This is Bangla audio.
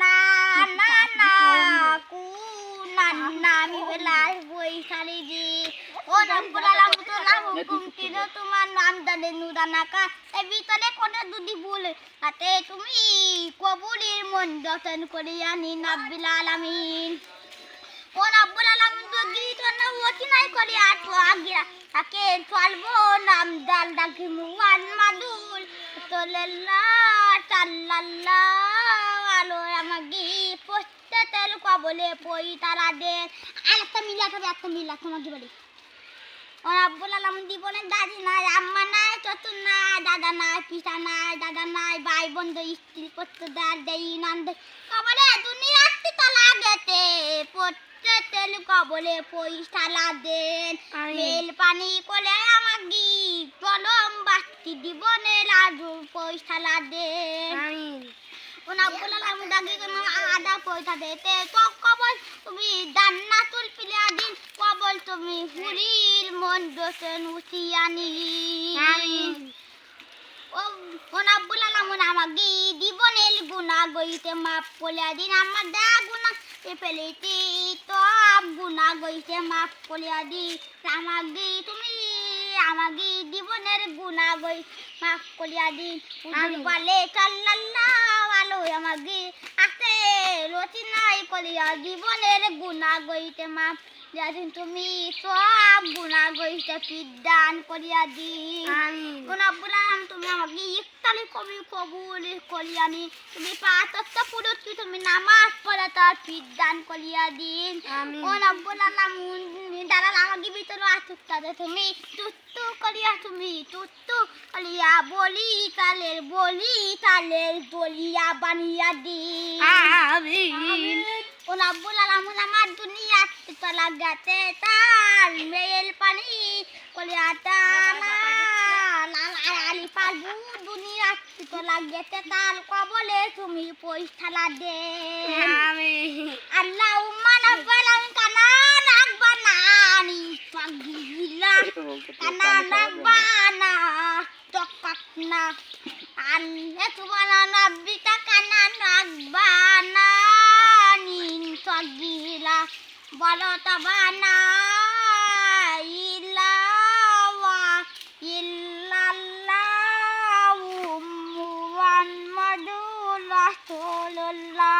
না। না কু, না না, আমি বেলায় বই খালি দি ও নাব্বালাম তো নাম হুকুম কিন তোমার নাম দাদে নুদানা কা এ ভিতরে কোনে দুদি বলে তাতে তুমি কবুলির মন যতন করিয়া নি নাব্বিল আলামিন। ও রাব্বুল আলামিন তো গীত না ওটি নাই করি আটো তাকে চলবো নাম দাল ডাকি মুয়ান মাদুল। তোলেল্লা চাল্লাল্লা আলো আমাগি পোস্তে তেল কবলে পই তারা দে। আরেকটা মিলা তবে একটা মিলা তোমাকে বলি ও রাব্বুল আলামিন জীবনে দাদি নাই, আম্মা নাই, চতুর নাই, দাদা নাই, পিতা নাই, দাদা নাই, ভাই বন্ধু স্ত্রী পুত্র দার দেই নন্দ কবলে দুনিয়াতে তলা গেতে, পড়তে তেল কবলে পয়সা দেন। তেল পানি কোলে আমাগি কলম বাস্তি জীবনে লাজু পয়সা দেন ওনা বলাল আমি কোনো আদা পয়সা দেতে। তো কবল তুমি জান্নাতুল পিলাদিন কবল তুমি হুরির মন দোসেন উচিয়ানি ওনা বলাল আমি আমাগি জীবনের গুণা গইতে মাপ কলিয়া দিন আমার দা গুণা ফেলিতি তো গুণা গইছে মাফ করিয়া দি আমাগি তুমি আমাগি জীবনের গুণা গই মাফ করিয়া দি। বলে চাল্লাল্লাহ আলো আমাগি আছে রচি নাই কলিয়া জীবনের গুণা গইতে মাপ দিন তুমি সব গুণা গইতে পিদান করিয়া দিন আমিন। গুণাবুলাম তুমি আমাকে ইফতারি কবি কবুল করিয়ানি তুমি পাঁচত্ব পুরুষ তুমি নামাজ পড়ে তার দান করিয়া দিন। আমিন। গুণাবুলাম দাঁড়াল আমাকে ভিতরে আসুকতাতে তুমি তুত্তু করিয়া তুমি তুত্তু করিয়া বলি তালের বলি তালের বলিয়া বানিয়া দিন। আমিন। ওনাবুল আলমুল আমার দুনিয়া তাল মেল পানি কলিয়াটা লাল আলি পালবু দুনিয়া তাল কবলে তুমি দে আল্লাহ উম্মানা বলাম কানা নাগবানানি পাগিলা কানা নাগবানা চকাকনা আল্লে তুমানা ولطبعنا إلا إلا الله محمد رسول الله